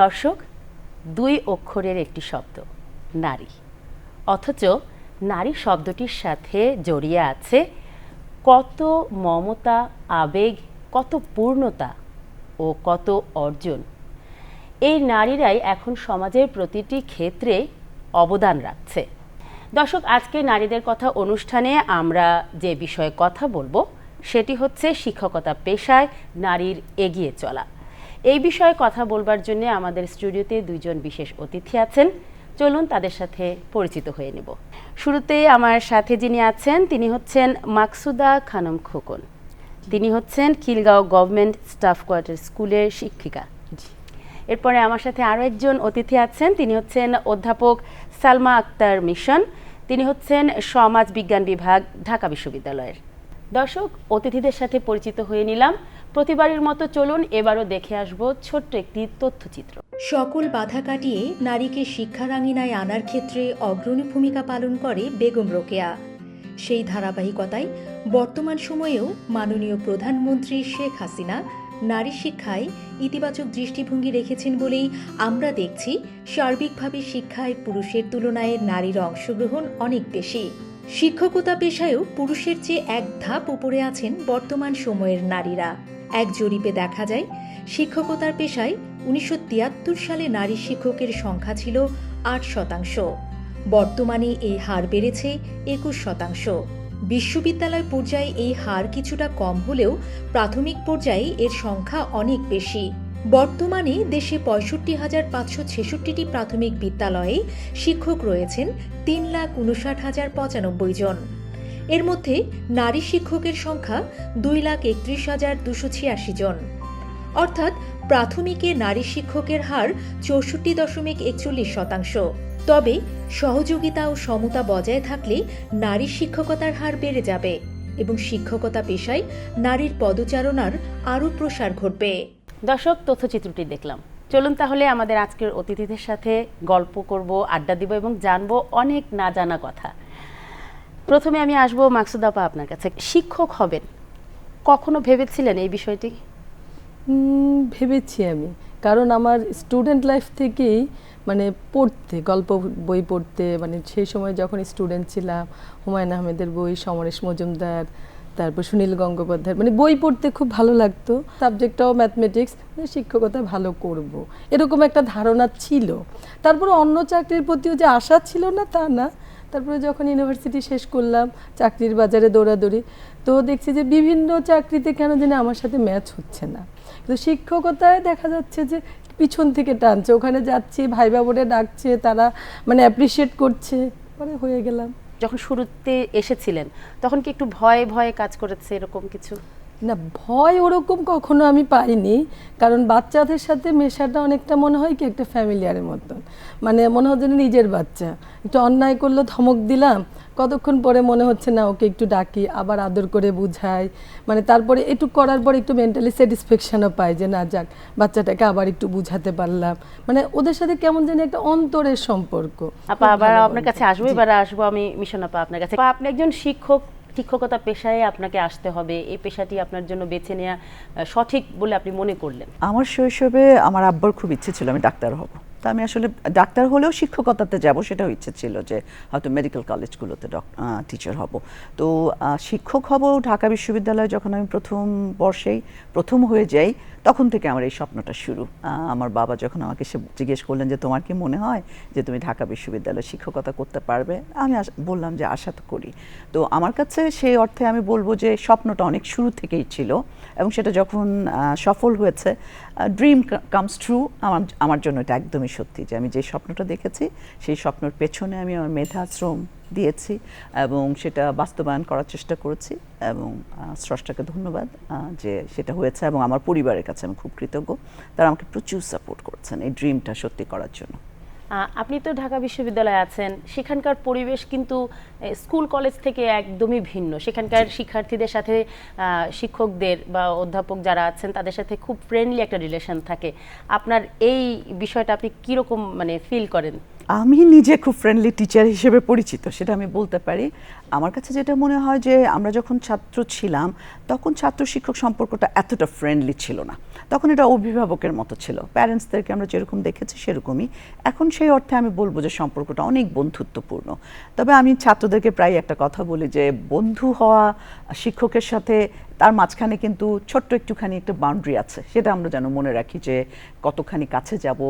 দর্শক, দুই অক্ষরের একটি শব্দ, নারী। অথচ নারী শব্দটির সাথে জড়িয়ে আছে কত মমতা, আবেগ, কত পূর্ণতা ও কত অর্জন। এই নারীরাই এখন সমাজের প্রতিটি ক্ষেত্রে অবদান রাখছে। দর্শক, আজকে নারীদের কথা অনুষ্ঠানে আমরা যে বিষয়ে কথা বলব, সেটি হচ্ছে শিক্ষকতা পেশায় নারীর এগিয়ে চলা। এই বিষয়ে কথা বলবার জন্য আমাদের স্টুডিওতে দুইজন বিশেষ অতিথি আছেন। চলুন তাদের সাথে পরিচিত হয়ে নেব। শুরুতে আমার সাথে যিনি আছেন তিনি হচ্ছেন মাকসুদা খানম খোকন। তিনি হচ্ছেন খিলগাঁও গভর্নমেন্ট স্টাফ কোয়ার্টার স্কুলের শিক্ষিকা। এরপরে আমার সাথে আরও একজন অতিথি আছেন তিনি হচ্ছেন অধ্যাপক সালমা আক্তার মিশন। তিনি হচ্ছেন সমাজ বিজ্ঞান বিভাগ ঢাকা বিশ্ববিদ্যালয়ের। দর্শক অতিথিদের সাথে পরিচিত হয়ে নিলাম। প্রতিবারের মতো চলুন এবারও দেখে আসব ছোট্ট একটি তথ্যচিত্র। সকল বাধা কাটিয়ে নারীকে শিক্ষারাঙিনায় আনার ক্ষেত্রে অগ্রণী ভূমিকা পালন করে বেগম রোকেয়া। সেই ধারাবাহিকতায় বর্তমান সময়েও মাননীয় প্রধানমন্ত্রী শেখ হাসিনা নারী শিক্ষায় ইতিবাচক দৃষ্টিভঙ্গি রেখেছেন বলেই আমরা দেখছি সার্বিকভাবে শিক্ষায় পুরুষের তুলনায় নারীর অংশগ্রহণ অনেক বেশি। শিক্ষকতা পেশায়ও পুরুষের চেয়ে এক ধাপ উপরে আছেন বর্তমান সময়ের নারীরা। এক জরিপে দেখা যায়, শিক্ষকতার পেশায় উনিশশো তিয়াত্তর সালে নারী শিক্ষকের সংখ্যা ছিল আট শতাংশ। বর্তমানে এই হার বেড়েছে একুশ শতাংশ। বিশ্ববিদ্যালয় পর্যায়ে এই হার কিছুটা কম হলেও প্রাথমিক পর্যায়ে এর সংখ্যা অনেক বেশি। বর্তমানে দেশে পঁয়ষট্টি হাজার পাঁচশো ছেষট্টিটি প্রাথমিক বিদ্যালয়ে শিক্ষক রয়েছেন তিন লাখ উনষাট হাজার পঁচানব্বই জন। এর মধ্যে নারী শিক্ষকের সংখ্যা দুই লাখ একত্রিশ হাজার দুশো ছিয়াশি জন। অর্থাৎ প্রাথমিকে নারী শিক্ষকের হার চৌষট্টি দশমিক একচল্লিশ শতাংশ। তবে সহযোগিতা ও সমতা বজায় থাকলে নারী শিক্ষকতার হার বেড়ে যাবে এবং শিক্ষকতা পেশায় নারীর পদচারণার আরও প্রসার ঘটবে। দর্শক, তথ্যচিত্রটি দেখলাম। চলুন তাহলে আমাদের আজকের অতিথিদের সাথে গল্প করব, আড্ডা দিব এবং জানব অনেক না জানা কথা। প্রথমে আমি আসব মাকসুদাপা আপনার কাছে। শিক্ষক হবেন। কখনো ভেবেছিলেন এই বিষয়টি? ভেবেছি আমি। কারণ আমার স্টুডেন্ট লাইফ থেকেই মানে পড়তে, গল্প বই পড়তে মানে সেই সময় যখন স্টুডেন্ট ছিলাম, হুমায়ুন আহমেদের বই, সমরেশ মজুমদার, তারপর সুনীল গঙ্গোপাধ্যায় মানে বই পড়তে খুব ভালো লাগতো। সাবজেক্টটাও ম্যাথমেটিক্স শিক্ষকতা ভালো করব। এরকম একটা ধারণা ছিল। তারপরে অন্য চাকরির প্রতিও যে আশা ছিল না, তা না। তারপরে যখন ইউনিভার্সিটি শেষ করলাম, চাকরির বাজারে দৌড়াদৌড়ি, তো দেখছি যে বিভিন্ন চাকরিতে কেন যেন আমার সাথে ম্যাচ হচ্ছে না। কিন্তু শিক্ষকতায় দেখা যাচ্ছে যে পিছন থেকে টানছে, ওখানে যাচ্ছি ভাই বোর্ডে ডাকছে, তারা মানে অ্যাপ্রিসিয়েট করছে, পরে হয়ে গেলাম। যখন শুরুতে এসেছিলেন, তখন কি একটু ভয়ে ভয়ে কাজ করেছে এরকম কিছু? না ভয় ওরকম কখনো আমি পাইনি। কারণ বাচ্চাদের সাথে মেশাটা অনেকটা মনে হয় কি একটা ফ্যামিলিয়ারের মতন। মানে মনে হচ্ছে নিজের বাচ্চা। একটু অন্যায় করল ধমক দিলাম কতক্ষণ পরে মনে হচ্ছে না ওকে একটু ডাকি আবার আদর করে বুঝাই। মানে তারপরে একটু করার পরে একটু মেন্টালি স্যাটিসফ্যাকশনও পাই যে না যাক বাচ্চাটাকে আবার একটু বুঝাতে পারলাম। মানে ওদের সাথে কেমন জানি একটা অন্তরের সম্পর্ক। আপা আবার আপনার কাছে আসব এবার আসব আমি মিশন আপা আপনার কাছে। আপনি একজন শিক্ষক শিক্ষকতা পেশায় আপনাকে আসতে হবে, এই পেশাটি আপনার জন্য বেছে নেওয়া সঠিক বলে আপনি মনে করলেন? আমার শৈশবে আমার আব্বার খুব ইচ্ছে ছিল আমি ডাক্তার হব। তা আমি আসলে ডাক্তার হলেও শিক্ষকতাতে যাব, সেটাও ইচ্ছে ছিল যে হয়তো মেডিকেল কলেজগুলোতে টিচার হব। তো শিক্ষক হব ঢাকা বিশ্ববিদ্যালয়ে যখন আমি প্রথম বর্ষেই, প্রথম হয়ে যাই, তখন থেকে আমার এই স্বপ্নটা শুরু। আমার বাবা যখন আমাকে সে জিজ্ঞেস করলেন যে, তোমার কি মনে হয় যে তুমি ঢাকা বিশ্ববিদ্যালয়ে শিক্ষকতা করতে পারবে? আমি বললাম যে, আশা তো করি। তো আমার কাছে সেই অর্থে আমি বলব যে, স্বপ্নটা অনেক শুরু থেকেই ছিল এবং সেটা যখন সফল হয়েছে ড্রিম কামস ট্রু আমার আমার জন্য এটা একদমই সত্যি যে আমি যে স্বপ্নটা দেখেছি, সেই স্বপ্নের পেছনে আমি আমার মেধা শ্রম দিয়েছি এবং সেটা বাস্তবায়ন করার চেষ্টা করেছি এবং স্রষ্টাকে ধন্যবাদ যে সেটা হয়েছে এবং আমার পরিবারের কাছে আমি খুব কৃতজ্ঞ। তারা আমাকে প্রচুর সাপোর্ট করছেন এই ড্রিমটা সত্যি করার জন্য। আপনি তো ঢাকা বিশ্ববিদ্যালয়ে আছেন, সেখানকার পরিবেশ কিন্তু স্কুল কলেজ থেকে একদমই ভিন্ন। সেখানকার শিক্ষার্থীদের সাথে শিক্ষকদের বা অধ্যাপক যারা আছেন তাদের সাথে খুব ফ্রেন্ডলি একটা রিলেশন থাকে। আপনার এই বিষয়টা আপনি কীরকম মানে ফিল করেন? আমি নিজে খুব ফ্রেন্ডলি টিচার হিসেবে পরিচিত সেটা আমি বলতে পারি। আমার কাছে যেটা মনে হয় যে আমরা যখন ছাত্র ছিলাম তখন ছাত্র শিক্ষক সম্পর্কটা এতটা ফ্রেন্ডলি ছিল না। তখন এটা অভিভাবকের মতো ছিল। প্যারেন্টসদেরকে আমরা যেরকম দেখেছি সেরকমই। এখন সেই অর্থে আমি বলব যে সম্পর্কটা অনেক বন্ধুত্বপূর্ণ। তবে আমি ছাত্রদেরকে প্রায় একটা কথা বলি যে বন্ধু হওয়া শিক্ষকের সাথে তার মাঝখানে কিন্তু ছোট্ট একটুখানি একটা বাউন্ডারি আছে। সেটা আমরা যেন মনে রাখি যে কতখানি কাছে যাব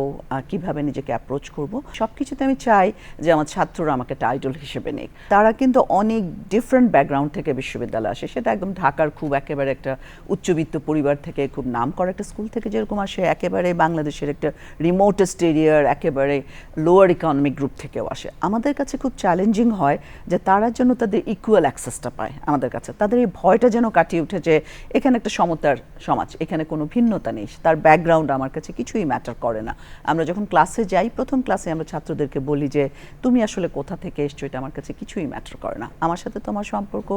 কীভাবে নিজেকে অ্যাপ্রোচ করব। সব কিছুতে আমি চাই যে আমার ছাত্ররা আমাকে একটা আইডল হিসেবে নিক। তারা কিন্তু অনেক ডিফারেন্ট ব্যাকগ্রাউন্ড থেকে বিশ্ববিদ্যালয়ে আসে। সেটা একদম ঢাকার খুব একেবারে একটা উচ্চবিত্ত পরিবার থেকে খুব নাম করা একটা স্কুল থেকে যেরকম আসে, একেবারে বাংলাদেশের একটা রিমোটেস্ট এরিয়ার একেবারে লোয়ার ইকোনমিক গ্রুপ থেকেও আসে। আমাদের কাছে খুব চ্যালেঞ্জিং হয় যে তারা যেন তাদের ইকুয়াল অ্যাক্সেসটা পায় আমাদের কাছে। তাদের এই ভয়টা যেন কাটিয়ে উঠে যে এখানে একটা সমতার সমাজ, এখানে কোনো ভিন্নতা নেই। তার ব্যাকগ্রাউন্ড আমার কাছে কিছুই ম্যাটার করে না। আমরা যখন ক্লাসে যাই, প্রথম ক্লাসে আমরা ছাত্রদেরকে বলি যে, তুমি আসলে কোথা থেকে এসছো? এটা আমার কাছে কিছুই ম্যাটার করে না। আমার সাথে তোমার সম্পর্ক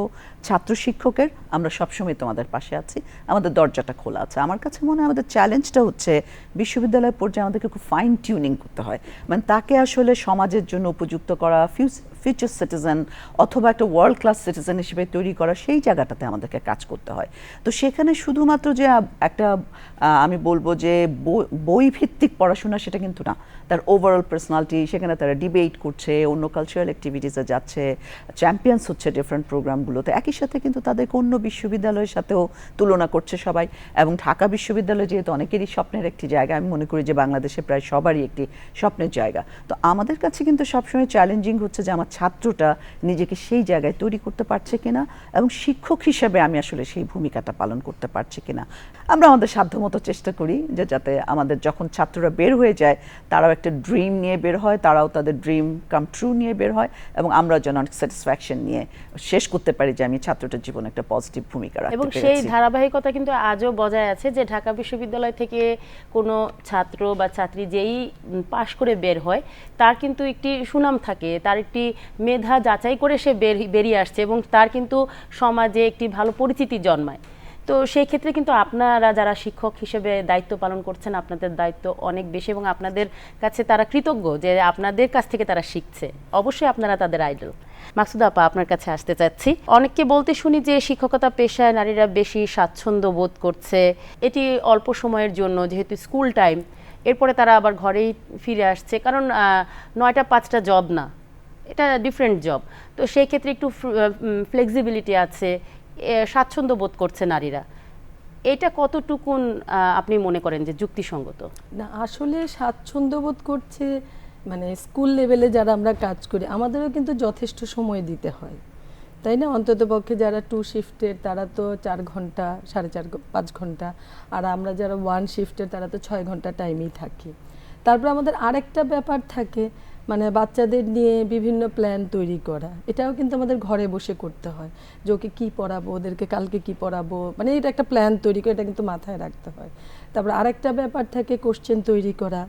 ছাত্র শিক্ষকের, আমরা সবসময় তোমাদের পাশে আছি। আমাদের দরজাটা খোলা আছে। আমার কাছে মনে হয় আমাদের চ্যালেঞ্জটা হচ্ছে বিশ্ববিদ্যালয় পর্যায়ে আমাদেরকে খুব ফাইন টিউনিং করতে হয়। মানে তাকে আসলে সমাজের জন্য উপযুক্ত করা ফিউচার সিটিজেন অথবা একটা ওয়ার্ল্ড ক্লাস সিটিজেন হিসেবে তৈরি করা সেই জায়গাটাতে আমাদেরকে কাজ করতে হয়। তো সেখানে শুধুমাত্র যে একটা আমি বলব যে বই ভিত্তিক পড়াশোনা সেটা কিন্তু না। তার ওভারঅল পার্সোনালিটি সেখানে তারা ডিবেট করছে, অন্য কালচারাল অ্যাক্টিভিটিসে যাচ্ছে চ্যাম্পিয়ন্স হচ্ছে ডিফারেন্ট প্রোগ্রামগুলোতে একই সাথে কিন্তু তাদেরকে অন্য বিশ্ববিদ্যালয়ের সাথেও তুলনা করছে সবাই। এবং ঢাকা বিশ্ববিদ্যালয় যেহেতু অনেকেরই স্বপ্নের একটি জায়গা, আমি মনে করি যে বাংলাদেশে প্রায় সবারই একটি স্বপ্নের জায়গা। তো আমাদের কাছে কিন্তু সবসময় চ্যালেঞ্জিং হচ্ছে যে আমার ছাত্রটা নিজেকে সেই জায়গায় তৈরি করতে পারছে কিনা এবং শিক্ষক হিসেবে আমি আসলে সেই ভূমিকাটা পালন করতে পারছি কিনা। আমরা আমাদের সাধ্যমতো চেষ্টা করি যে যাতে আমাদের যখন ছাত্ররা বের হয়ে যায়, তারাও একটা ড্রিম নিয়ে বের হয় তারাও তাদের ড্রিম কাম ট্রু নিয়ে বের হয় এবং আমরা যেন অনেক স্যাটিসফ্যাকশন নিয়ে শেষ করতে পারি যে আমি ছাত্রটার জীবনে একটা পজিটিভ ভূমিকা রাখতে এবং সেই ধারাবাহিকতা কিন্তু আজও বজায় আছে যে ঢাকা বিশ্ববিদ্যালয় থেকে কোনো ছাত্র বা ছাত্রী যেই পাশ করে বের হয় তার কিন্তু একটি সুনাম থাকে তার একটি মেধা যাচাই করে সে বেরিয়ে আসছে এবং তার কিন্তু সমাজে একটি ভালো পরিচিতি জন্মায়। তো সেই ক্ষেত্রে কিন্তু আপনারা যারা শিক্ষক হিসেবে দায়িত্ব পালন করছেন, আপনাদের দায়িত্ব অনেক বেশি এবং আপনাদের কাছে তারা কৃতজ্ঞ যে আপনাদের কাছ থেকে তারা শিখছে। অবশ্যই আপনারা তাদের আইডল মাকসুদা আপা, আপনার কাছে আসতে চাচ্ছি। অনেককে বলতে শুনি যে শিক্ষকতা পেশায় নারীরা বেশি স্বাচ্ছন্দ্য বোধ করছে। এটি অল্প সময়ের জন্য, যেহেতু স্কুল টাইম, এরপরে তারা আবার ঘরেই ফিরে আসছে। কারণ নয়টা পাঁচটা জব না, এটা ডিফারেন্ট জব তো সেই ক্ষেত্রে একটু ফ্লেক্সিবিলিটি আছে স্বাচ্ছন্দ্য বোধ করছে নারীরা। এটা কতটুকুন আপনি মনে করেন যে যুক্তিসঙ্গত? না, আসলে স্বাচ্ছন্দ্য বোধ করছে মানে স্কুল লেভেলে যারা আমরা কাজ করি, আমাদেরও কিন্তু যথেষ্ট সময় দিতে হয়। তাই না? অন্তত পক্ষে যারা টু শিফটের তারা তো চার ঘণ্টা, সাড়ে চার পাঁচ ঘণ্টা, আর আমরা যারা ওয়ান শিফটের তারা তো ছয় ঘণ্টা টাইমেই থাকি। তারপর আমাদের আরেকটা ব্যাপার থাকে মানে বাচ্চাদের নিয়ে বিভিন্ন প্ল্যান তৈরি করা। এটাও কিন্তু আমাদের ঘরে বসে করতে হয় যে ওকে কী পড়াবো, ওদেরকে কালকে কি পড়াবো মানে এটা একটা প্ল্যান তৈরি করে এটা কিন্তু মাথায় রাখতে হয়। তারপর আরেকটা ব্যাপার থাকে কোশ্চেন তৈরি করা,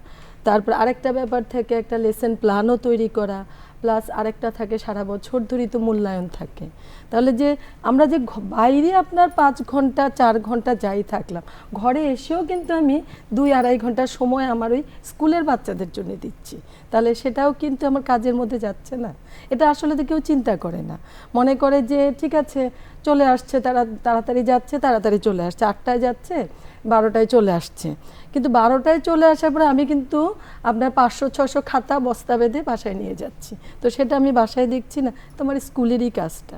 তারপর আরেকটা ব্যাপার থাকে একটা লেসন প্ল্যানও তৈরি করা প্লাস আরেকটা থাকে, সারা বছর ধরেই তো মূল্যায়ন থাকে। তাহলে যে আমরা যে বাইরে আপনার পাঁচ ঘণ্টা, চার ঘণ্টা যাই থাকলাম, ঘরে এসেও কিন্তু আমি দুই আড়াই ঘণ্টা সময় আমার ওই স্কুলের বাচ্চাদের জন্য দিচ্ছি। তাহলে সেটাও কিন্তু আমার কাজের মধ্যে যাচ্ছে না। এটা আসলে তো কেউ চিন্তা করে না। মনে করে যে, ঠিক আছে, চলে আসছে, তারা, তাড়াতাড়ি যাচ্ছে, তাড়াতাড়ি চলে আসছে, আটটায় যাচ্ছে বারোটায় চলে আসছে। কিন্তু বারোটায় চলে আসার পরে আমি কিন্তু আপনার পাঁচশো, ছশো খাতা বস্তা বেঁধে বাসায় নিয়ে যাচ্ছি। তো সেটা আমি বাসায় দেখছি না, তোমার স্কুলেরই কাজটা।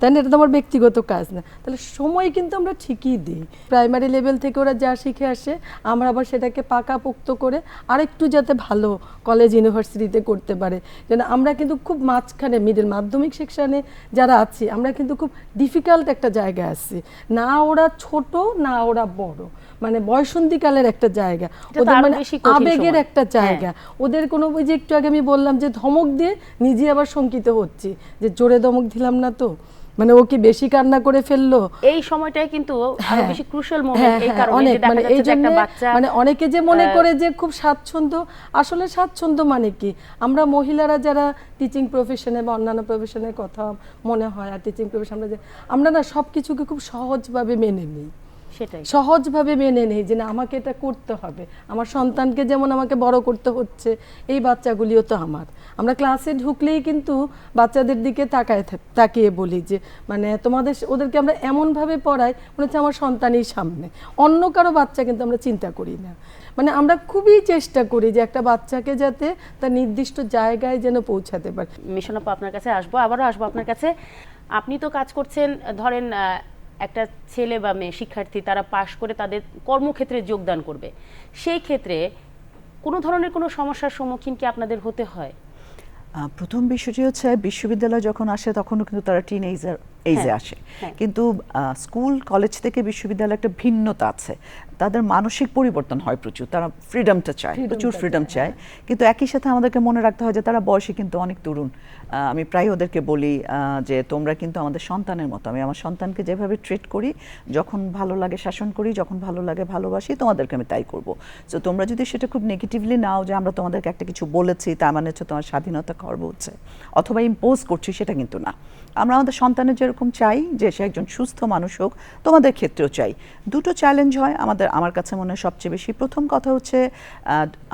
তাই না? এটা তো আমার ব্যক্তিগত কাজ না। তাহলে সময় কিন্তু আমরা ঠিকই দিই। প্রাইমারি লেভেল থেকে ওরা যা শিখে আসে, আমরা আবার সেটাকে পাকাপোক্ত করে আরেকটু যাতে ভালো কলেজ ইউনিভার্সিটিতে করতে পারে। যেন আমরা কিন্তু খুব মাঝখানে মিডল মাধ্যমিক সেকশানে যারা আছি, আমরা কিন্তু খুব ডিফিকাল্ট একটা জায়গায় আছি। না ওরা ছোট, না ওরা বড়। মানে বয়সন্ধিকালের একটা জায়গা। ওদের মানে আবেগের একটা জায়গা। ওদের কোনো ওই যে একটু আগে আমি বললাম যে ধমক দিয়ে নিজে আবার শঙ্কিত হচ্ছি যে জোরে ধমক দিলাম না তো। মানে ও কি বেশি কান্না করে ফেলল? এই সময়টাই কিন্তু আরও হ্যাঁ। বেশি ক্রুশাল হ্যাঁ, মোমেন্ট এই হ্যাঁ, কারণে অনেক। যে দেখা মানে যাচ্ছে এই যে একটা বাচ্চা মানে অনেকে যে মনে করে যে খুব স্বাচ্ছন্দ্য আসলে স্বাচ্ছন্দ্য মানে কি? আমরা মহিলারা যারা টিচিং প্রফেশনে বা অন্যান্য প্রফেশনের কথা মনে হয় আর টিচিং প্রফেশন আমরা যে আমরা না সব কিছুকে খুব সহজভাবে মেনে নিই। সেটাই। সহজভাবে মেনে নেই যে না আমাকে এটা করতে হবে। আমার সন্তানকে যেমন আমাকে বড় করতে হচ্ছে এই বাচ্চাগুলিও তো আমার। আমরা ক্লাসে ঢুকলেই কিন্তু বাচ্চাদের দিকে তাকায় তাকিয়ে বলি যে মানে তোমাদের ওদেরকে আমরা এমনভাবে পড়াই মনে হচ্ছে আমার সন্তানই সামনে। অন্য কারও বাচ্চা কিন্তু আমরা চিন্তা করি না। মানে আমরা খুবই চেষ্টা করি যে একটা বাচ্চাকে যাতে তার নির্দিষ্ট জায়গায় যেন পৌঁছাতে পারে। মিশন আপা আপনার কাছে আসব আবারও আসব আপনার কাছে। আপনি তো কাজ করছেন ধরেন একটা ছেলে বা মেয়ে শিক্ষার্থী তারা পাশ করে তাদের কর্মক্ষেত্রে যোগদান করবে। সেই ক্ষেত্রে কোনো ধরনের কোনো সমস্যার সম্মুখীন কি আপনাদের হতে হয়? প্রথম বিষয়টি হচ্ছে, বিশ্ববিদ্যালয় যখন আসে তখনও কিন্তু তারা টিন এইজার এইজে হ্যাঁ, আসে। হ্যাঁ। কিন্তু স্কুল কলেজ থেকে বিশ্ববিদ্যালয় একটা ভিন্নতা আছে। তাদের মানসিক পরিবর্তন হয় প্রচুর তারা ফ্রিডমটা চায় প্রচুর ফ্রিডম চায় কিন্তু একই সাথে আমাদেরকে মনে রাখতে হয় যে তারা বয়সে কিন্তু অনেক তরুণ। আমি প্রায় ওদেরকে বলি যে তোমরা কিন্তু আমাদের সন্তানের মতো। আমি আমার সন্তানকে যেভাবে ট্রিট করি যখন ভালো লাগে শাসন করি যখন ভালো লাগে ভালোবাসি তোমাদেরকে আমি তাই করব। তো তোমরা যদি সেটা খুব নেগেটিভলি নাও যে আমরা তোমাদেরকে একটা কিছু বলেছি তার মানে হচ্ছে তোমার স্বাধীনতা খর্ব হচ্ছে অথবা ইম্পোজ করছি সেটা কিন্তু না। আমরা আমাদের সন্তানের যেরকম চাই, যে সে একজন সুস্থ মানুষ হোক, তোমাদের ক্ষেত্রেও চাই। দুটো চ্যালেঞ্জ হয়। আমাদের, আমার কাছে মনে হয় সবচেয়ে বেশি। প্রথম কথা হচ্ছে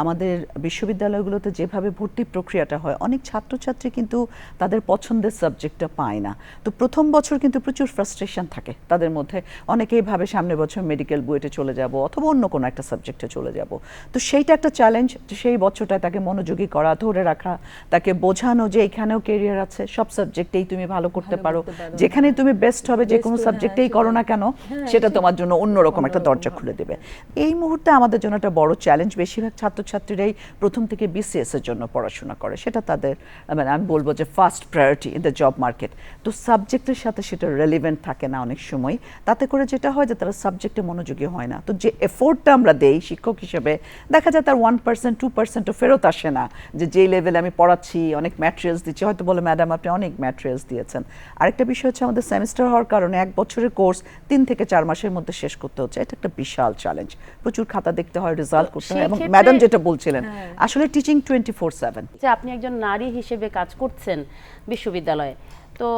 আমাদের বিশ্ববিদ্যালয়গুলোতে যেভাবে ভর্তি প্রক্রিয়াটা হয়, অনেক ছাত্রছাত্রী কিন্তু তাদের পছন্দের সাবজেক্টটা পায় না। তো প্রথম বছর কিন্তু প্রচুর ফ্রাস্ট্রেশন থাকে তাদের মধ্যে। অনেকেই ভাবে সামনের বছর মেডিকেল বুয়েটে চলে যাব অথবা অন্য কোনো একটা সাবজেক্টে চলে যাব। তো সেইটা একটা চ্যালেঞ্জ সেই বছরটায় তাকে মনোযোগী করা, ধরে রাখা, তাকে বোঝানো যে এখানেও কেরিয়ার আছে, সব সাবজেক্টেই তুমি ভালো করতে পারো। যেখানে তুমি বেস্ট হবে যে কোনো সাবজেক্টেই হ্যাঁ, করো না কেন সেটা তোমার জন্য অন্যরকম একটা দরজা খুলে দেবে। এই মুহূর্তে আমাদের জন্য একটা বড় চ্যালেঞ্জ বেশিরভাগ ছাত্রছাত্রীরাই প্রথম থেকে বিসিএস এর জন্য পড়াশোনা করে। সেটা তাদের মানে আমি বলব যে first priority in the job market তো সাবজেক্টের সাথে সেটা রেলিভেন্ট থাকে না অনেক সময়। তাতে করে যেটা হয় যে তারা সাবজেক্টে মনোযোগী হয় না। তো যে এফোর্টটা আমরা দেই শিক্ষক হিসেবে দেখা যায় তার ওয়ান পার্সেন্ট টু পার্সেন্টও ফেরত আসে না। যে যেই লেভেলে আমি পড়াচ্ছি অনেক ম্যাটেরিয়ালস দিচ্ছি। হয়তো বলে ম্যাডাম আপনি অনেক ম্যাটেরিয়ালস দিয়েছেন। আরেকটা বিষয় হচ্ছে আমাদের সেমিস্টার হওয়ার কারণে এক বছরের কোর্স তিন থেকে চার মাসের মধ্যে শেষ করতে হচ্ছে। এটা একটা বিশাল চ্যালেঞ্জ প্রচুর খাতা দেখতে হয় রেজাল্ট করতে হয় এবং ম্যাডাম যেটা বলছিলেন আসলে টিচিং টোয়েন্টি ফোর সেভেন যে আপনি একজন নারী হিসেবে কাজ করছেন বিশ্ববিদ্যালয়ে তো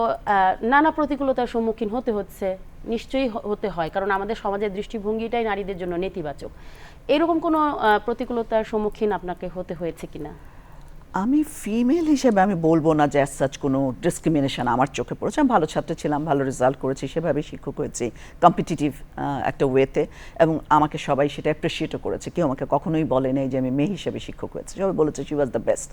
নানা প্রতিকূলতার সম্মুখীন হতে হচ্ছে নিশ্চয়ই হতে হয় কারণ আমাদের সমাজের দৃষ্টিভঙ্গিটাই নারীদের জন্য নেতিবাচক। এরকম কোনো প্রতিকূলতার সম্মুখীন আপনাকে হতে হয়েছে কিনা? আমি ফিমেল হিসেবে আমি বলব না যে সাচ কোনো ডিসক্রিমিনেশন আমার চোখে পড়েছে। আমি ভালো ছাত্র ছিলাম, ভালো রেজাল্ট করেছি সেভাবে শিক্ষক হয়েছি কম্পিটিটিভ একটা ওয়েতে এবং আমাকে সবাই সেটা অ্যাপ্রিসিয়েটও করেছে। কেউ আমাকে কখনোই বলে নাই যে আমি মেয়ে হিসেবে শিক্ষক হয়েছি। সবাই বলেছে she was the best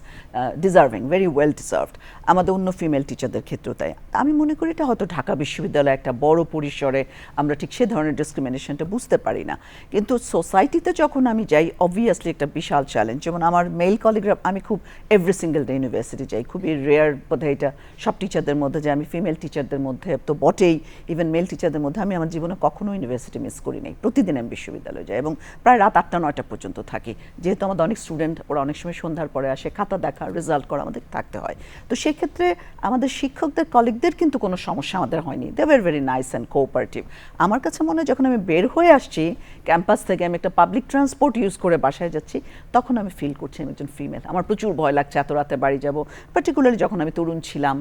deserving very well deserved আমাদের অন্য ফিমেল টিচারদের ক্ষেত্রেও তাই। আমি মনে করি এটা হয়তো ঢাকা বিশ্ববিদ্যালয়ে একটা বড় পরিসরে আমরা ঠিক সে ধরনের ডিসক্রিমিনেশনটা বুঝতে পারি না। কিন্তু সোসাইটিতে যখন আমি যাই অবভিয়াসলি একটা বিশাল চ্যালেঞ্জ যেমন আমার মেল কলিগরা আমি খুব এভরি সিঙ্গেল ডে ইউনিভার্সিটি যাই খুবই রেয়ার বোধহয় এটা সব টিচারদের মধ্যে, যে আমি ফিমেল টিচারদের মধ্যে তো বটেই ইভেন মেল টিচারদের মধ্যে আমি আমার জীবনে কখনো ইউনিভার্সিটি মিস করি নাই। প্রতিদিন আমি বিশ্ববিদ্যালয়ে যাই এবং প্রায় রাত আটটা, নয়টা পর্যন্ত থাকি। যেহেতু আমাদের অনেক স্টুডেন্ট ওরা অনেক সময় সন্ধ্যার পরে আসে, খাতা দেখা রেজাল্ট করা আমাদের থাকতে হয়। তো সেক্ষেত্রে আমাদের শিক্ষকদের কলিগদের কিন্তু কোনো সমস্যা আমাদের হয়নি। They were very nice and cooperative আমার কাছে মনে হয় যখন আমি বের হয়ে আসছি ক্যাম্পাস থেকে আমি একটা পাবলিক ট্রান্সপোর্ট ইউজ করে বাসায় যাচ্ছি, তখন আমি ফিল করছি আমি একজন ফিমেল আমার প্রচুর ভয় লাগছে এত রাতে বাড়ি যাব। পার্টিকুলারলি যখন আমি তরুণ ছিলাম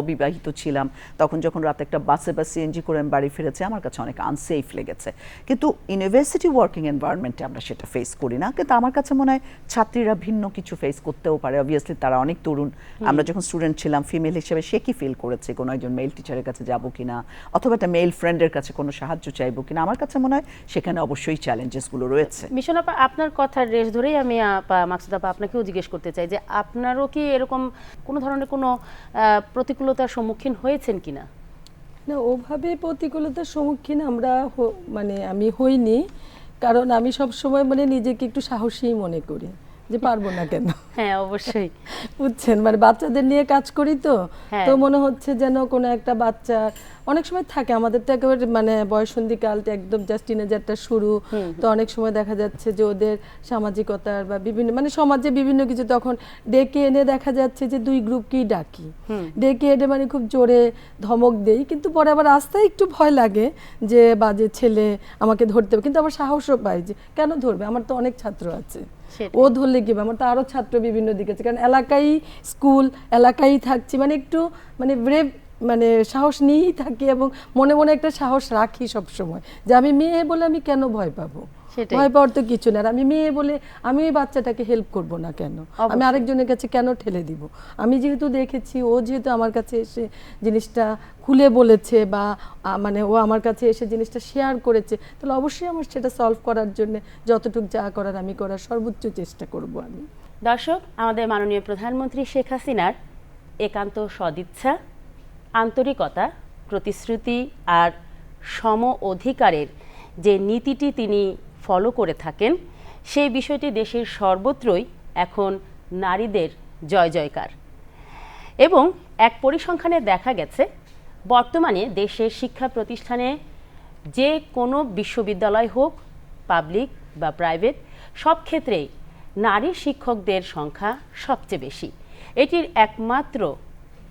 অবিবাহিত ছিলাম তখন যখন রাতে একটা বাসে বা সিএনজি করে আমি বাড়ি ফিরেছি আমার কাছে অনেক আনসেফ লেগেছে। কিন্তু ইউনিভার্সিটি ওয়ার্কিং এনভায়রনমেন্টে আমরা সেটা ফেস করি না। কিন্তু আমার কাছে মনে হয় ছাত্রীরা ভিন্ন কিছু ফেস করতেও পারে। অবভিয়াসলি তারা অনেক তরুণ। আমরা যখন স্টুডেন্ট ছিলাম ফিমেল হিসেবে সে কি ফিল করেছে? কোনো একজন মেল টিচারের কাছে যাব কিনা? অথবা একটা মেল ফ্রেন্ডের কাছে কোনো সাহায্য চাইব কিনা? আমার কাছে মনে হয় সেখানে অবশ্যই চ্যালেঞ্জেসগুলো রয়েছে। মিশন আপা আপনার কথার রেশ ধরেই আমি মাকসুদ আপা আপনাকেও জিজ্ঞেস করতে চাই যে আপনারও কি এরকম কোনো ধরনের কোনো প্রতিকূলতার সম্মুখীন হয়েছেন কি না, ওভাবে প্রতিকূলতার সম্মুখীন আমরা মানে আমি হইনি। কারণ আমি সবসময় মানে নিজেকে একটু সাহসী মনে করি। যে পারব না কেন? হ্যাঁ অবশ্যই। বুঝছেন? মানে বাচ্চাদের নিয়ে কাজ করি তো হ্যাঁ। তো মনে হচ্ছে যেন কোনো একটা বাচ্চা অনেক সময় থাকে আমাদের তো একেবারে মানে বয়সন্ধিকালটা একদম জাস্ট টিনেজারটা শুরু তো অনেক সময় দেখা যাচ্ছে যে ওদের সামাজিকতার বা বিভিন্ন মানে সমাজে বিভিন্ন কিছু তখন ডেকে এনে দেখা যাচ্ছে যে দুই গ্রুপকেই ডাকি। ডেকে এনে মানে খুব জোরে ধমক দেই কিন্তু পরে আবার রাস্তায় একটু ভয় লাগে যে বাজে ছেলে আমাকে ধরতে হবে কিন্তু আবার সাহসও পাই যে কেন ধরবে? আমার তো অনেক ছাত্র আছে। ও ধরলে কি আমার তো আরও ছাত্র বিভিন্ন দিকে আছে। কারণ এলাকায় স্কুল, এলাকায় থাকছি মানে একটু মানে ব্রেভ মানে সাহস নিয়েই থাকি এবং মনে মনে একটা সাহস রাখি সব সময় যে আমি মেয়ে বলে আমি কেন ভয় পাবো। ভয় পাওয়ার তো কিছু না আর আমি মেয়ে বলে আমি ওই বাচ্চাটাকে হেল্প করব না কেন? আমি আরেকজনের কাছে কেন ঠেলে দিব? আমি যেহেতু দেখেছি ও যেহেতু আমার কাছে এসে জিনিসটা খুলে বলেছে বা মানে ও আমার কাছে এসে জিনিসটা শেয়ার করেছে তাহলে অবশ্যই আমার সেটা সলভ করার জন্য যতটুকু যা করার আমি করার সর্বোচ্চ চেষ্টা করব আমি। দর্শক আমাদের মাননীয় প্রধানমন্ত্রী শেখ হাসিনার একান্ত সদিচ্ছা আন্তরিকতা প্রতিশ্রুতি আর সম অধিকারের যে নীতিটি তিনি ফলো করে থাকেন। সেই বিষয়টি দেশের সর্বত্রই এখন নারীদের জয় জয়কার। এবং এক পরিসংখ্যানে দেখা গেছে, বর্তমানে দেশের শিক্ষা প্রতিষ্ঠানে যে কোনো বিশ্ববিদ্যালয় হোক, পাবলিক বা প্রাইভেট, সব ক্ষেত্রেই নারী শিক্ষকদের সংখ্যা সবচেয়ে বেশি। এটির একমাত্র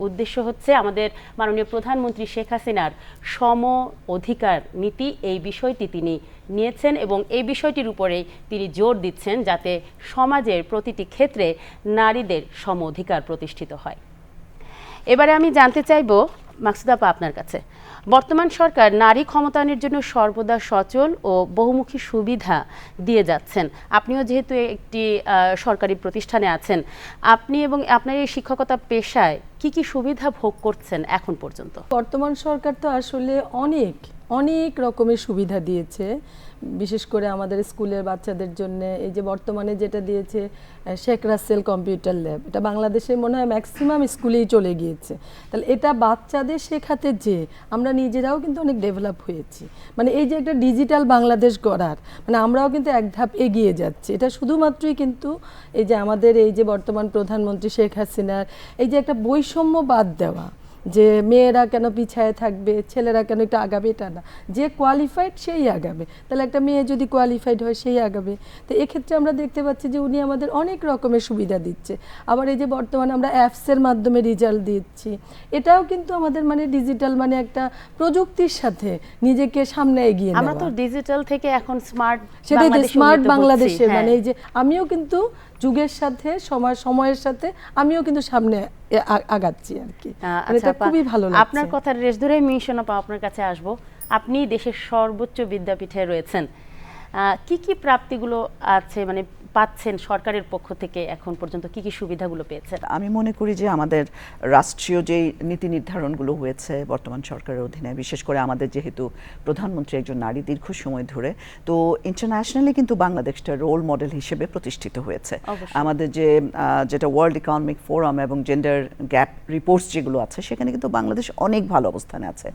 উদ্দেশ্য হচ্ছে আমাদের মাননীয় প্রধানমন্ত্রী শেখ হাসিনার সম অধিকার নীতি। এই বিষয়টি তিনি নিয়েছেন এবং এই বিষয়টির উপরেই তিনি জোর দিচ্ছেন যাতে সমাজের প্রতিটি ক্ষেত্রে নারীদের সম অধিকার প্রতিষ্ঠিত হয়। এবারে আমি জানতে চাইব মাকসুদাপা আপনার কাছে। বর্তমান সরকার নারী ক্ষমতায়নের জন্য সর্বদা সচল ও বহুমুখী সুবিধা দিয়ে যাচ্ছেন। আপনিও যেহেতু একটি সরকারি প্রতিষ্ঠানে আছেন, আপনি এবং আপনার এই শিক্ষকতা পেশায় কি কি সুবিধা ভোগ করছেন এখন পর্যন্ত? বর্তমান সরকার তো আসলে অনেক অনেক রকমের সুবিধা দিয়েছে। বিশেষ করে আমাদের স্কুলের বাচ্চাদের জন্য, এই যে বর্তমানে যেটা দিয়েছে শেখ রাসেল কম্পিউটার ল্যাব, এটা বাংলাদেশে মনে হয় ম্যাক্সিমাম স্কুলেই চলে গিয়েছে। তাহলে এটা বাচ্চাদের শেখাতে যে আমরা নিজেরাও কিন্তু অনেক ডেভেলপ হয়েছি। মানে এই যে একটা ডিজিটাল বাংলাদেশ গড়ার মানে আমরাও কিন্তু এক ধাপ এগিয়ে যাচ্ছি। এটা শুধুমাত্রই কিন্তু এই যে আমাদের এই যে বর্তমান প্রধানমন্ত্রী শেখ হাসিনার, এই যে একটা বৈষম্য বাদ দেওয়া যে মেয়েরা কেন পিছায় থাকবে ছেলেরা কেন একটু আগাবে এটা না। যে কোয়ালিফাইড সেই আগাবে। তাহলে একটা মেয়ে যদি কোয়ালিফাইড হয় সেই আগাবে। তো এক্ষেত্রে আমরা দেখতে পাচ্ছি যে উনি আমাদের অনেক রকমের সুবিধা দিচ্ছে। আবার এই যে বর্তমানে আমরা অ্যাপসের মাধ্যমে রেজাল্ট দিচ্ছি। এটাও কিন্তু আমাদের মানে ডিজিটাল মানে একটা প্রযুক্তির সাথে নিজেকে সামনে এগিয়ে আমরা তো ডিজিটাল থেকে এখন স্মার্ট সেটাই স্মার্ট বাংলাদেশে মানে এই যে আমিও কিন্তু যুগের সাথে সময় সময়ের সাথে আমিও কিন্তু সামনে আগাচ্ছি আর কি। মানে এটা খুবই ভালো লাগছে। আচ্ছা, আপনার কথার রেশ ধরে মিশন আপা আপনার কাছে আসব। আপনি দেশের সর্বোচ্চ বিদ্যাপীঠে রয়েছেন। কি কি প্রাপ্তিগুলো আছে মানে পাচ্ছেন সরকারের পক্ষ থেকে এখন পর্যন্ত? কি কি সুবিধাগুলো পেয়েছেন? আমি মনে করি যে আমাদের রাষ্ট্রীয় যে নীতি নির্ধারণগুলো হয়েছে বর্তমান সরকারের অধীনে বিশেষ করে আমাদের যেহেতু প্রধানমন্ত্রী একজন নারী দীর্ঘ সময় ধরে তো ইন্টারন্যাশনালি কিন্তু বাংলাদেশটা রোল মডেল হিসেবে প্রতিষ্ঠিত হয়েছে। আমাদের যে যেটা ওয়ার্ল্ড ইকোনমিক ফোরাম এবং জেন্ডার গ্যাপ রিপোর্টস যেগুলো আছে সেখানে কিন্তু বাংলাদেশ অনেক ভালো অবস্থানে আছে।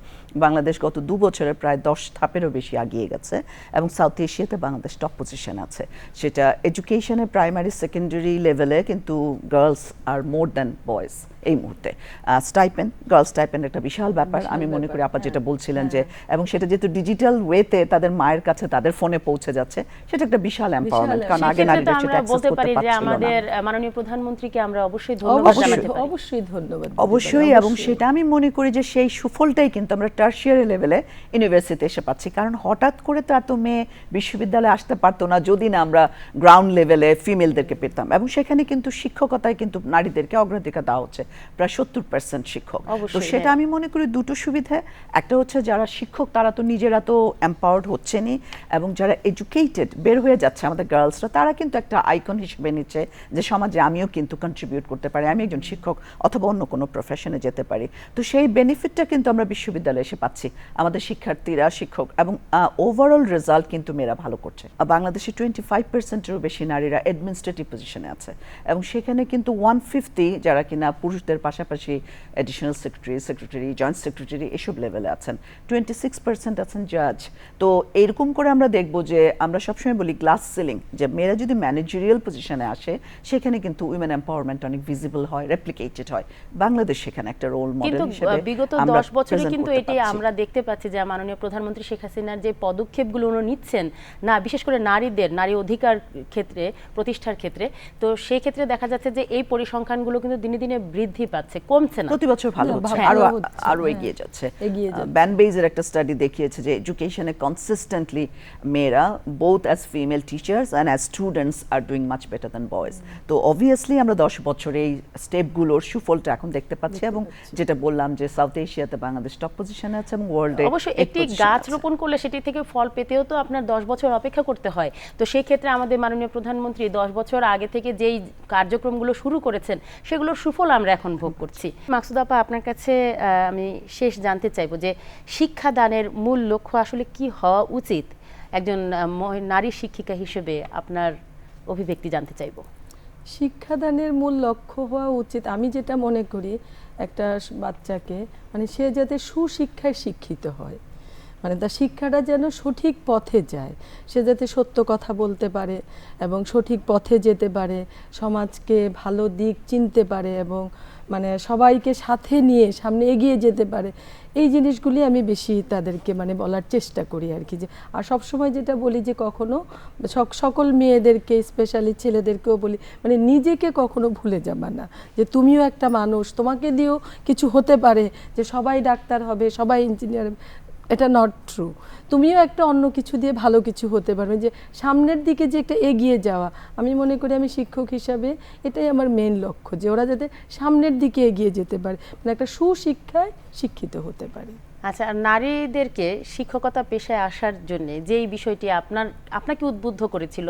বাংলাদেশ গত দু বছরে প্রায় দশ ধাপেরও বেশি আগিয়ে গেছে এবং সাউথ এশিয়াতে বাংলাদেশ টপ পজিশন আছে। সেটা এডুকেশনে প্রাইমারি সেকেন্ডারি লেভেলে কিন্তু girls are more than boys এই মুহূর্তে। স্টাইপেন গার্লস স্টাইপেন একটা বিশাল ব্যাপার। আমি মনে করি আপা যেটা বলছিলেন যে এবং সেটা যেহেতু ডিজিটাল ওয়েতে তাদের মায়ের কাছে তাদের ফোনে পৌঁছে যাচ্ছে সেটা একটা বিশাল এম্পাওয়ারমেন্ট কারণ আগে নারীদের সেটা অ্যাক্সেস বলতে করতে পারি যে পারছিল না। আমাদের মাননীয় প্রধানমন্ত্রীকে আমরা অবশ্যই ধন্যবাদ অবশ্যই জানাতে পারি। অবশ্যই ধন্যবাদ অবশ্যই এবং সেটা আমি মনে করি যে সেই সুফলটাই কিন্তু আমরা টার্সিয়ারি লেভেলে ইউনিভার্সিটিতে এসে পাচ্ছি। কারণ হঠাৎ করে তো এত মেয়ে বিশ্ববিদ্যালয়ে আসতে পারতো না যদি না আমরা গ্রাউন্ড লেভেলে ফিমেলদেরকে পেতাম। এবং সেখানে কিন্তু শিক্ষকতায় কিন্তু নারীদেরকে অগ্রাধিকার দেওয়া হচ্ছে প্রায় সত্তর পার্সেন্ট শিক্ষক। তো সেটা হ্যাঁ। আমি মনে করি দুটো সুবিধা। একটা হচ্ছে যারা শিক্ষক তারা তো নিজেরা তো এম্পাওয়ার্ড হচ্ছেনই। এবং যারা এডুকেটেড বের হয়ে যাচ্ছে আমাদের গার্লসরা তারা কিন্তু একটা আইকন হিসেবে নিচ্ছে যে সমাজে আমিও কিন্তু কন্ট্রিবিউট করতে পারি আমি একজন শিক্ষক অথবা অন্য কোনো প্রফেশনে যেতে পারি। তো সেই বেনিফিটটা কিন্তু আমরা বিশ্ববিদ্যালয়ে এসে পাচ্ছি। আমাদের শিক্ষার্থীরা শিক্ষক এবং ওভারঅল রেজাল্ট কিন্তু মেয়েরা ভালো করছে। আর বাংলাদেশে টোয়েন্টি ফাইভ পার্সেন্টেরও বেশি নারীরা অ্যাডমিনিস্ট্রেটিভ পজিশনে আছে। এবং সেখানে কিন্তু ওয়ান ফিফটি যারা কিনা পুরুষদের পাশাপাশি additional secretary secretary joint secretary এসব লেভেলে আছেন। টোয়েন্টি সিক্স পার্সেন্ট আছেন জাজ তো এরকম করে আমরা দেখব যে আমরা সবসময় বলি গ্লাস সিলিং যে মেয়েরা যদি ম্যানেজেরিয়াল পজিশনে আসে সেখানে কিন্তু উইমেন এম্পাওয়ারমেন্ট অনেক ভিজিবল হয় রেপ্লিকেটেড হয়। বাংলাদেশ সেখানে একটা রোল মডেল হিসেবে বিগত আমরা দশ বছরে কিন্তু এটি আমরা দেখতে পাচ্ছি যে মাননীয় প্রধানমন্ত্রী শেখ হাসিনার যে পদক্ষেপগুলো উনি নিচ্ছেন না বিশেষ করে নারীদের নারী অধিকার ক্ষেত্রে প্রতিষ্ঠার ক্ষেত্রে তো সেই ক্ষেত্রে দেখা যাচ্ছে যে এই পরিসংখ্যানগুলো কিন্তু দিনে দিনে বৃদ্ধি পাচ্ছে কমছে না প্রতি বছর ভালো হচ্ছে আরও আরও হ্যাঁ। এগিয়ে যাচ্ছে এগিয়ে যাচ্ছে। ব্যানবেজের একটা স্টাডি দেখিয়েছে যে এডুকেশনে কনসিস্টেন্টলি মেয়েরা both as female teachers and as students are doing much better than boys তো অবভিয়াসলি আমরা দশ বছরে এই স্টেপগুলোর সুফলটা এখন দেখতে পাচ্ছি এবং যেটা বললাম যে সাউথ এশিয়াতে বাংলাদেশ টপ পজিশনে আছে এবং ওয়ার্ল্ডে অবশ্যই একটি গাছ রোপণ করলে সেটি থেকে ফল পেতেও তো আপনার দশ বছর অপেক্ষা করতে হয়। তো সেই ক্ষেত্রে আমাদের মাননীয় প্রধানমন্ত্রী দশ বছর আগে থেকে যেই কার্যক্রমগুলো শুরু করেছেন সেগুলোর সুফল আমরা এখন ভোগ করছি। মাকসুদ আপা আপনার কাছে আমি শেষ জানতে চাইব যে শিক্ষাদানের মূল লক্ষ্য আসলে কি হওয়া উচিত? একজন নারী শিক্ষিকা হিসেবে আপনার অভিব্যক্তি জানতে চাইব। শিক্ষাদানের মূল লক্ষ্য হওয়া উচিত আমি যেটা মনে করি একটা বাচ্চাকে মানে সে যাতে সুশিক্ষায় শিক্ষিত হয়। মানে তার শিক্ষাটা যেন সঠিক পথে যায়। সে যাতে সত্য কথা বলতে পারে এবং সঠিক পথে যেতে পারে, সমাজকে ভালো দিক চিনতে পারে এবং মানে সবাইকে সাথে নিয়ে সামনে এগিয়ে যেতে পারে। এই জিনিসগুলি আমি বেশি তাদেরকে মানে বলার চেষ্টা করি আর কি যে, আর সবসময় যেটা বলি যে কখনো সক- সকল মেয়েদেরকে, স্পেশালি ছেলেদেরকেও বলি মানে নিজেকে কখনো ভুলে যাবা না। যে তুমিও একটা মানুষ, তোমাকে দিয়েও কিছু হতে পারে যে সবাই ডাক্তার হবে, সবাই ইঞ্জিনিয়ার এটা নট ট্রু তুমিও একটা অন্য কিছু দিয়ে ভালো কিছু হতে পারবে, যে সামনের দিকে যে একটা এগিয়ে যাওয়া। আমি মনে করি আমি শিক্ষক হিসাবে এটাই আমার মেন লক্ষ্য, যে ওরা যাতে সামনের দিকে এগিয়ে যেতে পারে মানে একটা সুশিক্ষায় শিক্ষিত হতে পারে। আচ্ছা আর নারীদেরকে শিক্ষকতা পেশায় আসার জন্য যেই বিষয়টি আপনার, আপনাকে উদ্বুদ্ধ করেছিল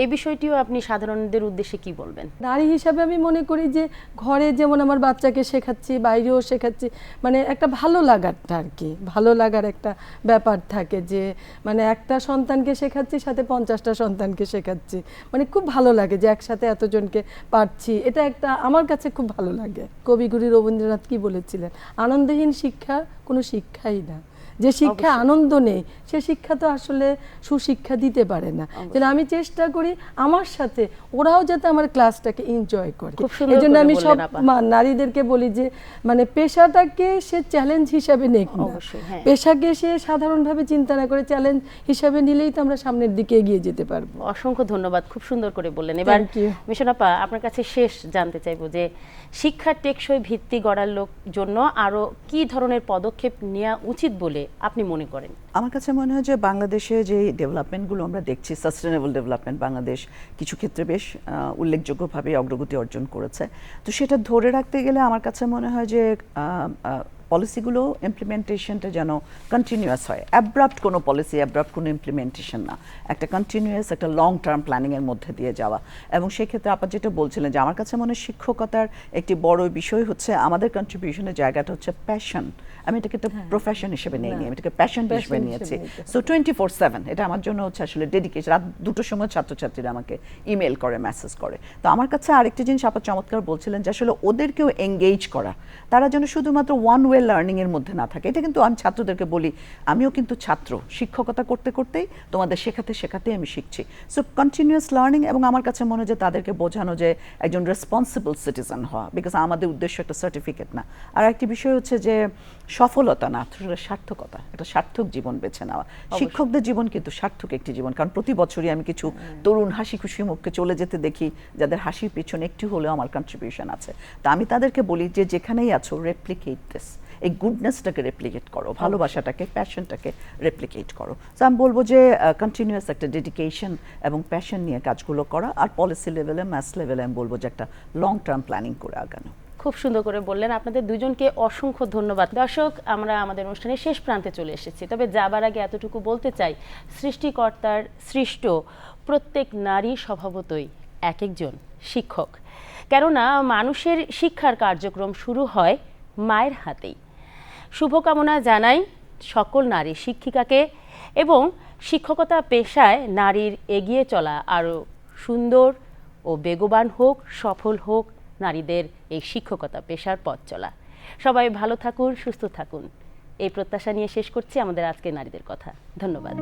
এই বিষয়টিও আপনি সাধারণদের উদ্দেশ্যে কি বলবেন? নারী হিসাবে আমি মনে করি যে ঘরে যেমন আমার বাচ্চাকে শেখাচ্ছি, বাইরেও শেখাচ্ছি মানে একটা ভালো লাগারটা আর কি, ভালো লাগার একটা ব্যাপার থাকে যে মানে একটা সন্তানকে শেখাচ্ছি, সাথে পঞ্চাশটা সন্তানকে শেখাচ্ছি মানে খুব ভালো লাগে যে একসাথে এতজনকে পারছি, এটা একটা আমার কাছে খুব ভালো লাগে। কবিগুরু রবীন্দ্রনাথ কি বলেছিলেন? আনন্দহীন শিক্ষা কোনো শিক্ষাই না। যে শিক্ষা আনন্দ নেই সে শিক্ষা তো আসলে সুশিক্ষা দিতে পারে না। যেন আমি চেষ্টা করি আমার সাথে ওরাও যাতে আমার ক্লাসটাকে এনজয় করে। এই জন্য আমি সব আপা। নারীদেরকে বলি যে মানে পেশাটাকে সে চ্যালেঞ্জ হিসাবে নেক না। হ্যাঁ। পেশাকে সে সাধারণভাবে চিন্তা না করে চ্যালেঞ্জ হিসাবে নিলেই তো আমরা সামনের দিকে এগিয়ে যেতে পারব। অসংখ্য ধন্যবাদ খুব সুন্দর করে বললেন। এবার you. মিশনাপা আপনার কাছে শেষ জানতে চাইব যে শিক্ষার টেকসই ভিত্তি গড়ার লোক জন্য আরও কি ধরনের পদক্ষেপ নেওয়া উচিত বলে আপনি মনে করেন? আমার কাছে মনে হয় যে বাংলাদেশে যে ডেভেলপমেন্টগুলো আমরা দেখছি সাস্টেনেবল ডেভেলপমেন্ট বাংলাদেশ কিছু ক্ষেত্রে বেশ উল্লেখযোগ্যভাবে অগ্রগতি অর্জন করেছে। তো সেটা ধরে রাখতে গেলে আমার কাছে মনে হয় যে পলিসিগুলো ইমপ্লিমেন্টেশনটা যেন কন্টিনিউয়াস হয়। অ্যাব্রাপ্ট কোনো পলিসি অ্যাব্রাপ্ট কোনো ইমপ্লিমেন্টেশন না। একটা কন্টিনিউয়াস একটা লং টার্ম প্ল্যানিংয়ের মধ্যে দিয়ে যাওয়া। এবং সেক্ষেত্রে আপনি যেটা বলছিলেন যে আমার কাছে মনে হয় শিক্ষকতার একটি বড় বিষয় হচ্ছে আমাদের কন্ট্রিবিউশনের জায়গাটা হচ্ছে প্যাশন আমি এটাকে একটা প্রফেশন হিসেবে নেই আমি এটাকে প্যাশন হিসেবে নিয়েছি। সো টোয়েন্টি ফোর সেভেন এটা আমার জন্য হচ্ছে আসলে ডেডিকেশন রাত দুটোর সময় ছাত্রছাত্রীরা আমাকে ইমেল করে মেসেজ করে। তো আমার কাছে আরেকটি জিনিস আপনার চমৎকার বলছিলেন যে আসলে ওদেরকেও এঙ্গেজ করা। তারা যেন শুধুমাত্র ওয়ান ওয়ে লার্নিং এর মধ্যে না থাকে। এটা কিন্তু আমি ছাত্রদেরকে বলি আমিও কিন্তু ছাত্র। শিক্ষকতা করতে করতেই তোমাদের শেখাতে শেখাতেই আমি শিখছি। সো কন্টিনিউয়াস লার্নিং এবং আমার কাছে মনে হয় যে তাদেরকে বোঝানো যে একজন রেসপন্সিবল সিটিজেন হওয়া বিকজ আমাদের উদ্দেশ্য একটা সার্টিফিকেট না। আর একটি বিষয় হচ্ছে যে সফলতা না আসলে সার্থকতা একটা সার্থক জীবন বেছে নেওয়া। শিক্ষকদের জীবন কিন্তু সার্থক একটি জীবন কারণ প্রতি বছরই আমি কিছু তরুণ হাসি খুশি মুখকে চলে যেতে দেখি যাদের হাসির পিছনে একটু হলেও আমার কন্ট্রিবিউশন আছে। তা আমি তাদেরকে বলি যে যেখানেই আছো রেপ্লিকেট দিস এই গুডনেসটাকে রেপ্লিকেট করো ভালোবাসাটাকে প্যাশনটাকে রেপ্লিকেট করো। তো আমি বলব যে কন্টিনিউয়াস একটা ডেডিকেশন এবং প্যাশন নিয়ে কাজগুলো করা আর পলিসি লেভেলে ম্যাথ লেভেলে আমি বলব যে একটা লং টার্ম প্ল্যানিং করে আগানো। খুব সুন্দর করে বললেন। আপনাদের দুজনকে অসংখ্য ধন্যবাদ। দর্শক আমরা আমাদের অনুষ্ঠানের শেষ প্রান্তে চলে এসেছি। তবে যাবার আগে এতটুকু বলতে চাই সৃষ্টিকর্তার সৃষ্ট প্রত্যেক নারী স্বভাবতই এক একজন শিক্ষক। কেননা মানুষের শিক্ষার কার্যক্রম শুরু হয় মায়ের হাতেই। শুভকামনা জানাই সকল নারী শিক্ষিকাকে এবং শিক্ষকতা পেশায় নারীর এগিয়ে চলা আরও সুন্দর ও বেগবান হোক, সফল হোক নারীদের এই শিক্ষকতা পেশার পথ চলা। সবাই ভালো থাকুন, সুস্থ থাকুন। এই প্রত্যাশা নিয়ে শেষ করছি আমাদের আজকে নারীদের কথা। ধন্যবাদ।